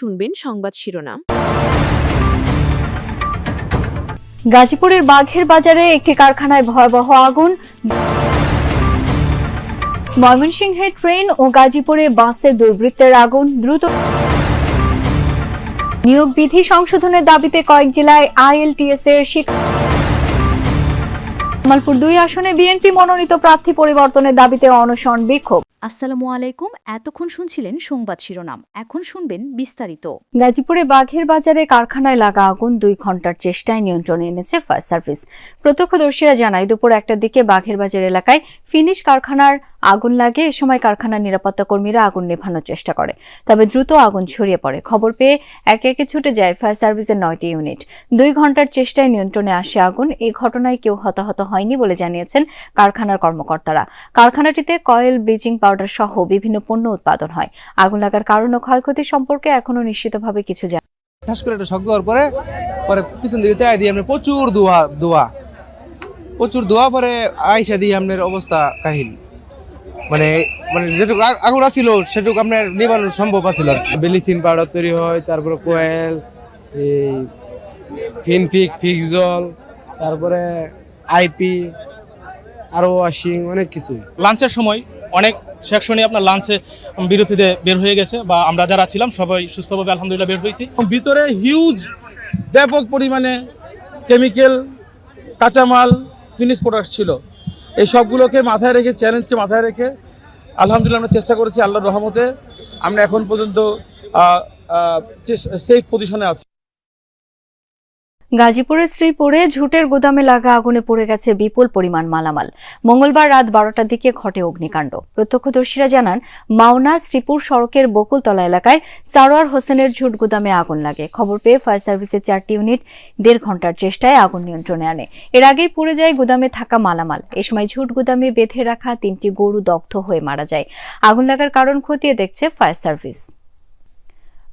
শুনবেন সংবাদ শিরোনাম। গাজীপুরের বাঘের বাজারে একটি কারখানায় ভয়াবহ আগুন। ময়মনসিংহে ট্রেন ও গাজীপুরে বাসে দুর্বৃত্তের আগুন। দ্রুত নিয়োগ বিধি সংশোধনের দাবিতে কয়েক জেলায় আইএলটিএস এর শিক্ষা দুই আসনে বিএনপি মনোনীত প্রার্থী পরিবর্তনের দাবিতে অনশন বিক্ষোভ। আসসালামু আলাইকুম। এতক্ষণ শুনছিলেন সংবাদ শিরোনাম। এখন শুনবেন বিস্তারিত। গাজীপুরে বাঘের বাজারে কারখানায় লাগা আগুন দুই ঘণ্টার চেষ্টায় নিয়ন্ত্রণে এনেছে ফায়ার সার্ভিস। প্রত্যক্ষদর্শীরা জানায়, দুপুর একটার দিকে বাঘের বাজার এলাকায় ফিনিশ কারখানার আগুন লাগে, এ সময় কারখানার নিরাপত্তা কর্মীরা আগুন নেভানোর চেষ্টা করে। তবে দ্রুত আগুন ছড়িয়ে পড়ে। খবর পেয়ে একে একে ছুটে যায় ফায়ার সার্ভিসের নয়টি ইউনিট। দুই ঘণ্টার চেষ্টায় নিয়ন্ত্রণে আসে আগুন। এই ঘটনায় কেউ হতাহত হয়নি বলে জানিয়েছেন কারখানার কর্মকর্তারা। কারখানাটিতে কয়েল, ব্লিচিং পাউডার সহ বিভিন্ন পণ্য উৎপাদন হয়। আগুন লাগার কারণ ও ক্ষয়ক্ষতি সম্পর্কে এখনও নিশ্চিতভাবে কিছু জানা প্রচুর দোয়া প্রচুর দোয়া পরে আইসা দিয়ে আপনার অবস্থা কাহিল। মানে মানে যেটুকু আগুন আছিল সেটুকু আপনার নিবানো সম্ভব আছিল আর কি। ব্লিচিং পাউডার তৈরি হয় তারপরে কোয়েল এই ফিনফিক ফিক্সল তারপরে আইপি আরও ওয়াশিং অনেক কিছু লাঞ্চের সময় অনেক সেকশনে আপনার লাঞ্চে বিরতিতে বের হয়ে গেছে বা আমরা যারা ছিলাম সবাই সুস্থভাবে আলহামদুলিল্লাহ বের হয়েছি। ভিতরে হিউজ ব্যাপক পরিমাণে কেমিক্যাল কাঁচামাল ফিনিশ প্রোডাক্ট ছিল। এই সবগুলোকে মাথায় রেখে চ্যালেঞ্জকে মাথায় রেখে আলহামদুলিল্লাহ আমরা চেষ্টা করেছি আল্লাহর রহমতে। আমরা এখন পর্যন্ত সেফ পজিশনে আছি। গাজীপুরের শ্রীপুরে ঝুটের গুদামে লাগা আগুনে পড়ে গেছে বিপুল পরিমাণ মালামাল। মঙ্গলবার রাত বারোটার দিকে ঘটে অগ্নিকাণ্ড। প্রত্যক্ষদর্শীরা জানান, মাওনা শ্রীপুর সড়কের বকুলতলা এলাকায় সারোয়ার হোসেনের ঝুট গুদামে আগুন লাগে। খবর পেয়ে ফায়ার সার্ভিসের চারটি ইউনিট দেড় ঘণ্টার চেষ্টায় আগুন নিয়ন্ত্রণে আনে। এর আগেই পুড়ে যায় গুদামে থাকা মালামাল। এ সময় ঝুট গুদামে বেঁধে রাখা তিনটি গরু দগ্ধ হয়ে মারা যায়। আগুন লাগার কারণ খতিয়ে দেখছে ফায়ার সার্ভিস।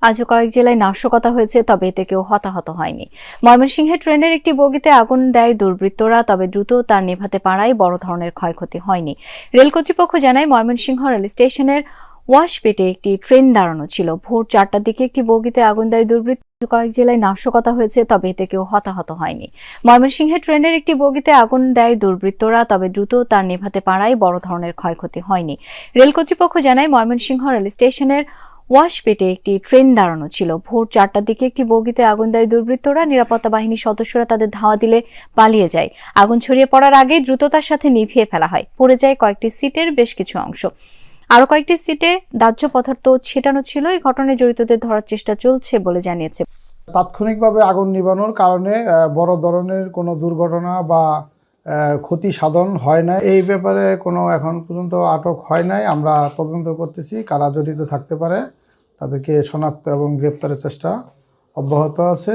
আজও কয়েক জেলায় নাশকতা হয়েছে, তবে এতে কেউ হতাহত হয়নি। ময়মনসিংহে ট্রেনের একটি বগিতে আগুন দেয় দুর্বৃত্তরা, তবে দ্রুত তার নেভাতে পারায় বড় ধরনের ক্ষয়ক্ষতি হয়নি। রেল কর্তৃপক্ষ জানায়, ময়মনসিংহ রেল স্টেশনের ওয়াশপেটে একটি ট্রেন দাঁড়ানো ছিল। ভোর চারটার দিকে একটি বগিতে আগুন দেয় দুর্বৃত্ত। কয়েক জেলায় নাশকতা হয়েছে, তবে এতে কেউ হতাহত হয়নি। ময়মনসিংহে ট্রেনের একটি বগিতে আগুন দেয় দুর্বৃত্তরা, তবে দ্রুত তার নেভাতে পারায় বড় ধরনের ক্ষয়ক্ষতি হয়নি। রেল কর্তৃপক্ষ জানায়, ময়মনসিংহ রেল স্টেশনের ওয়াশপেটে একটি ট্রেন দাঁড়ানো ছিল। ভোর চারটার দিকে একটি বগিতে আগুন দেয় দুর্বৃত্তরা। নিরাপত্তা বাহিনীর সদস্যরা তাদের ধাওয়া দিলে পালিয়ে যায়। আগুন ছড়িয়ে পড়ার আগে দ্রুততার সাথে নিভিয়ে ফেলা হয়। পড়ে যায় কয়েকটি সিটের বেশ কিছু অংশ। আরও কয়েকটি সিটে দাহ্য পদার্থ ছেটানো ছিল। এই ঘটনায় জড়িতদের ধরার চেষ্টা চলছে বলে জানিয়েছে। তাৎক্ষণিকভাবে আগুন নিবানোর কারণে বড় ধরনের কোনো দুর্ঘটনা বা ক্ষতি সাধন হয় না এই ব্যাপারে কোনো এখন পর্যন্ত আটক হয় নাই। আমরা তদন্ত করতেছি, কারা জড়িত থাকতে পারে, তাদেরকে শনাক্ত এবং গ্রেপ্তারের চেষ্টা অব্যাহত আছে।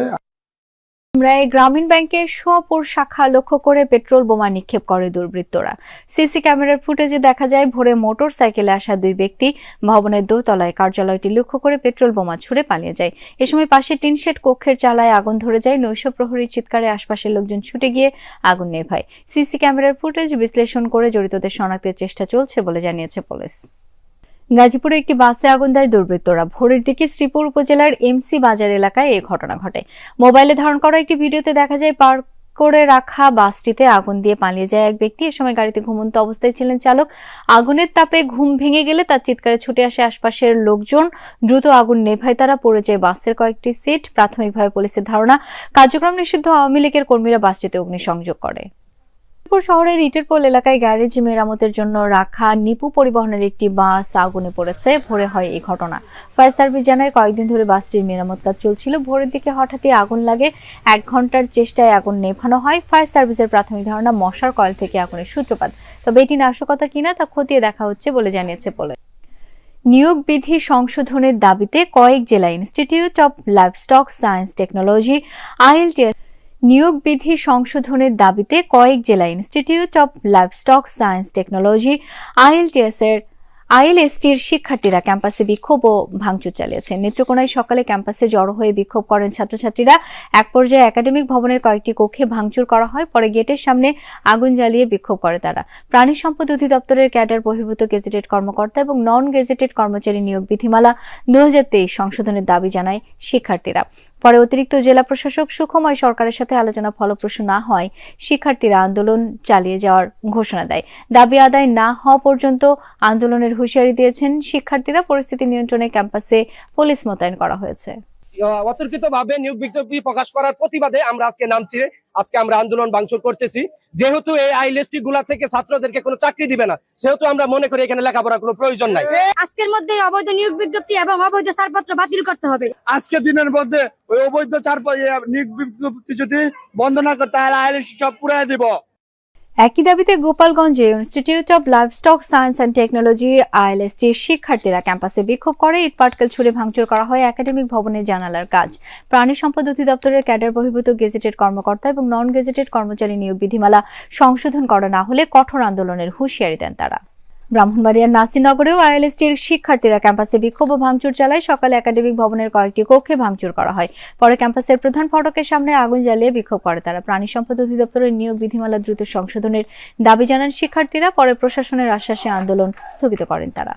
রায় গ্রামীণ ব্যাংকের সোয়াপুর শাখা লক্ষ্য করে পেট্রোল বোমা নিক্ষেপ করে দুর্বৃত্তরা। সিসি ক্যামেরার ফুটেজে দেখা যায়, ভোরে মোটর সাইকেলে আসা দুই ব্যক্তি ভবনের দোতলায় কার্যালয়টি লক্ষ্য করে পেট্রোল বোমা ছুড়ে পালিয়ে যায়। এ সময় পাশে টিনশেড কক্ষের চালায় আগুন ধরে যায়, নৈশ প্রহরীর চিৎকারে আশপাশের লোকজন ছুটে গিয়ে আগুন নেভায়। সিসি ক্যামেরার ফুটেজ বিশ্লেষণ করে জড়িতদের শনাক্তের চেষ্টা চলছে বলে জানিয়েছে পুলিশ। গাজীপুরে একটি বাসে আগুন দেয় দুর্বৃত্তরা। ভোরের দিকে শ্রীপুর উপজেলার এমসি বাজার এলাকায় এই ঘটনা ঘটে। মোবাইলে ধারণ করা একটি ভিডিওতে দেখা যায়, পার করে রাখা বাসটিতে আগুন দিয়ে পালিয়ে যায় এক ব্যক্তি। এ সময় গাড়িতে ঘুমন্ত অবস্থায় ছিলেন চালক। আগুনের তাপে ঘুম ভেঙে গেলে তার চিৎকারে ছুটে আসে আশপাশের লোকজন। দ্রুত আগুন নেভায় তারা পড়ে যায় বাসের কয়েকটি সিট। প্রাথমিকভাবে পুলিশের ধারণা, কার্যক্রম নিষিদ্ধ আওয়ামী লীগের কর্মীরা বাসটিতে অগ্নিসংযোগ করে। মেদিনীপুর শহরের ইটেরপোল এলাকায় গ্যারেজ মেরামতের জন্য রাখা নিপু পরিবহনের একটি বাস আগুনে পড়েছে। ভোরে হয় এই ঘটনা। ফায়ার সার্ভিস জানায়, কয়েকদিন ধরে বাসটির মেরামত কাজ চলছিল। ভোরের দিকে হঠাৎই আগুন লাগে। এক ঘণ্টার চেষ্টায় আগুন নেভানো হয়। ফায়ার সার্ভিসের প্রাথমিক ধারণা, মশার কয়েল থেকে আগুনের সূত্রপাত। তবে এটি নাশকতা কিনা তা খতিয়ে দেখা হচ্ছে বলে জানিয়েছে পুলিশ। নিয়োগ বিধি সংশোধনের দাবিতে কয়েক জেলা institute of livestock science technology, ILTS নিয়োগ বিধি সংশোধনের দাবিতে কয়েক জেলা institute of livestock science technology ILTS এর আইএলএসটির শিক্ষার্থীরা ক্যাম্পাসে বিক্ষোভ ও ভাঙচুর চালিয়েছে। নেত্রকোনায় সকালে ক্যাম্পাসে জড়ো হয়ে বিক্ষোভ করেন ছাত্রছাত্রীরা। এক পর্যায়ে একাডেমিক ভবনের কয়েকটি কক্ষে ভাঙচুর করা হয়, পরে গেটের সামনে আগুন জ্বালিয়ে বিক্ষোভ করে তারা। প্রাণী সম্পদ অধিদপ্তরের ক্যাডার বহির্ভূত গেজেটেড কর্মকর্তা এবং নন গেজেটেড কর্মচারী নিয়োগ বিধিমালা দু হাজার তেইশ সংশোধনের দাবি জানায় শিক্ষার্থীরা। পরে অতিরিক্ত জেলা প্রশাসক সুখময় সরকারের সাথে আলোচনা ফলপ্রসূ না হয় শিক্ষার্থীরা আন্দোলন চালিয়ে যাওয়ার ঘোষণা দেয়। দাবি আদায় না হওয়া পর্যন্ত আন্দোলনের হুঁশিয়ারি দিয়েছেন শিক্ষার্থীরা পরিস্থিতি নিয়ন্ত্রণে ক্যাম্পাসে পুলিশ মোতায়েন করা হয়েছে। অতর্কিত ভাবে নিয়োগ বিজ্ঞপ্তি প্রকাশ করার প্রতিবাদে আমরা আজকে নামছি আজকে আমরা আন্দোলন ভাঙচুর করতেছি। যেহেতু এই আইলেসটি গুলা থেকে ছাত্রদেরকে কোনো চাকরি দিবে না সেহেতু আমরা মনে করি এখানে লেখাপড়ার কোনো প্রয়োজন নাই। আজকের মধ্যে অবৈধ নিয়োগ বিজ্ঞপ্তি এবং অবৈধ ছাড়পত্র বাতিল করতে হবে। আজকে দিনের মধ্যে ওই অবৈধ চার নিয়োগ বিজ্ঞপ্তি যদি বন্ধ না করে তাহলে আইএলএস সব পুরাই দিব। একই দাবিতে গোপালগঞ্জে institute of livestock science and technology আইএলএসটির শিক্ষার্থীরা ক্যাম্পাসে বিক্ষোভ করে, ইট পাটকেল ছুড়ে ভাঙচুর করা হয় একাডেমিক ভবনের জানালার কাজ। প্রাণী সম্পদ অধিদপ্তরের ক্যাডার বহির্ভূত গেজেটেড কর্মকর্তা এবং নন গেজেটেড কর্মচারী নিয়োগ বিধিমালা সংশোধন করা না হলে কঠোর আন্দোলনের হুঁশিয়ারি দেন তারা। ব্রাহ্মণবাড়িয়ার নাসিনগরেও আইএলএসটির শিক্ষার্থীরা ক্যাম্পাসে বিক্ষোভ ভাঙচুর চালায়। সকালে একাডেমিক ভবনের কয়েকটি কক্ষে ভাঙচুর করা হয়। পরে ক্যাম্পাসের প্রধান ফটকের সামনে আগুন জ্বালিয়ে বিক্ষোভ করে তারা। প্রাণী সম্পদ অধিদপ্তরের নিয়োগ বিধিমালা দ্রুত সংশোধনের দাবি জানান শিক্ষার্থীরা। পরে প্রশাসনের আশ্বাসে আন্দোলন স্থগিত করেন তারা।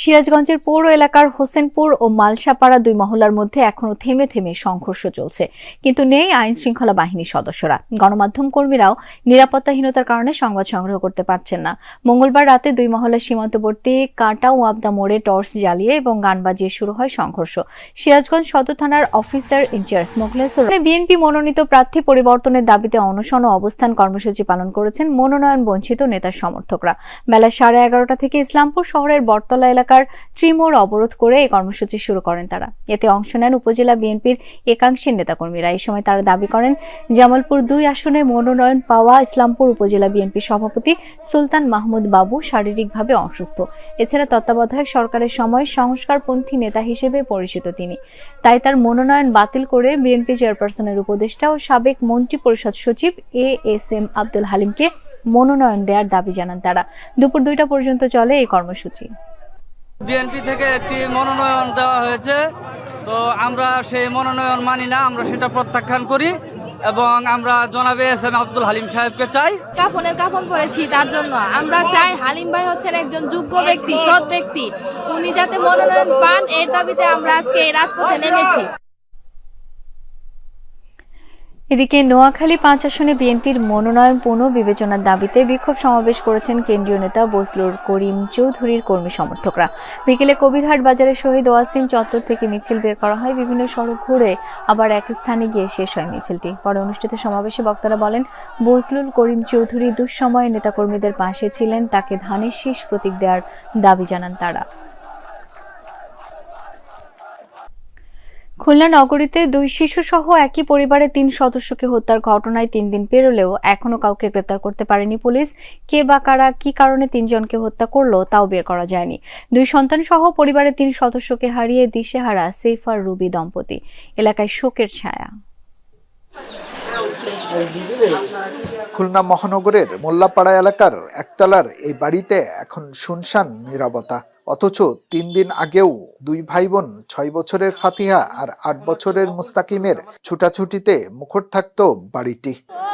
সিরাজগঞ্জের পৌর এলাকার হোসেনপুর ও মালসাপাড়া দুই মহলার মধ্যে এখনও থেমে থেমে সংঘর্ষ চলছে, কিন্তু নেই আইন শৃঙ্খলা বাহিনীর সদস্যরা। গণমাধ্যম কর্মীরাও নিরাপত্তাহীনতার কারণে সংবাদ সংগ্রহ করতে পারছেন না। মঙ্গলবার রাতে দুই মহল্লার সীমান্তবর্তী কাটা ও আবদা মোড়ে টর্চ জ্বালিয়ে এবং গান বাজিয়ে শুরু হয় সংঘর্ষ। সিরাজগঞ্জ সদর থানার অফিসার ইনচার্জ মোখলেসুর বিএনপি মনোনীত প্রার্থী পরিবর্তনের দাবিতে অনশন ও অবস্থান কর্মসূচি পালন করেছেন মনোনয়ন বঞ্চিত নেতার সমর্থকরা। বেলা সাড়ে এগারোটা থেকে ইসলামপুর শহরের বটতলা এলাকার ত্রিমোড় অবরোধ করে এই কর্মসূচি শুরু করেন তারা। এতে অংশ নেন উপজেলা বিএনপির একাংশের নেতাকর্মীরা। এই সময় তারা দাবি করেন, জামালপুর দুই আসনে মনোনয়ন পাওয়া ইসলামপুর উপজেলা বিএনপি সভাপতি সুলতান মাহমুদ বাবু শারীরিকভাবে অসুস্থ। এছাড়া তত্ত্বাবধায়ক সরকারের সময় সংস্কারপন্থী নেতা হিসেবে পরিচিত তিনি। তাই তার মনোনয়ন বাতিল করে বিএনপি চেয়ারপারসনের উপদেষ্টা ও সাবেক মন্ত্রী পরিষদ সচিব এ এস এম আব্দুল হালিমকে মনোনয়ন দেওয়ার দাবি জানান তারা। দুপুর দুইটা পর্যন্ত চলে এই কর্মসূচি। বিএনপি থেকে একটি মনোনয়ন দেওয়া হয়েছে। তো আমরা সেই মনোনয়ন মানি না, আমরা সেটা প্রত্যাখ্যান করি এবং আমরা জনাবে এস এম আব্দুল হালিম সাহেবকে চাই। কাফনের কাফন পরেছি তার জন্য। আমরা চাই হালিম ভাই হচ্ছেন একজন যোগ্য ব্যক্তি, সৎ ব্যক্তি। উনি যাতে মনোনয়ন পান, এর দাবিতে আমরা আজকে এই রাজপথে নেমেছি। এদিকে নোয়াখালী পাঁচ আসনে বিএনপির মনোনয়ন পুনঃ বিবেচনার দাবিতে বিক্ষোভ সমাবেশ করেছেন কেন্দ্রীয় নেতা বজলুর করিম চৌধুরীর কর্মী সমর্থকরা। বিকেলে কবিরহাট বাজারে শহীদ ওয়াসিম চত্বর থেকে মিছিল বের করা হয়। বিভিন্ন সড়ক ঘুরে আবার এক স্থানে গিয়ে শেষ হয় মিছিলটি। পরে অনুষ্ঠিত সমাবেশে বক্তারা বলেন, বজলুল করিম চৌধুরী দুঃসময়ে নেতাকর্মীদের পাশে ছিলেন, তাকে ধানের শীষ প্রতীক দেওয়ার দাবি জানান তারা। খুলনা নগরীতে দুই শিশু সহ একই পরিবারের তিন সদস্যকে হত্যার ঘটনায় তিন দিন পেরোলেও এখনও কাউকে গ্রেপ্তার করতে পারেনি পুলিশ। কে বা কারা, কি কারণে তিনজনকে হত্যা করল তাও বের করা যায়নি। দুই সন্তান সহ পরিবারের তিন সদস্যকে হারিয়ে দিশেহারা সেফার রুবি দম্পতি। এলাকায় শোকের ছায়া। খুলনা মহানগরের মোল্লাপাড়া এলাকার একতলার এই বাড়িতে এখন শুনশান নীরবতা। অথচ তিন দিন আগেও দুই ভাই বোন ছয় বছরের ফাতিহা আর আট বছরের মুস্তাকিমের ছুটাছুটিতে মুখর থাকত বাড়িটি।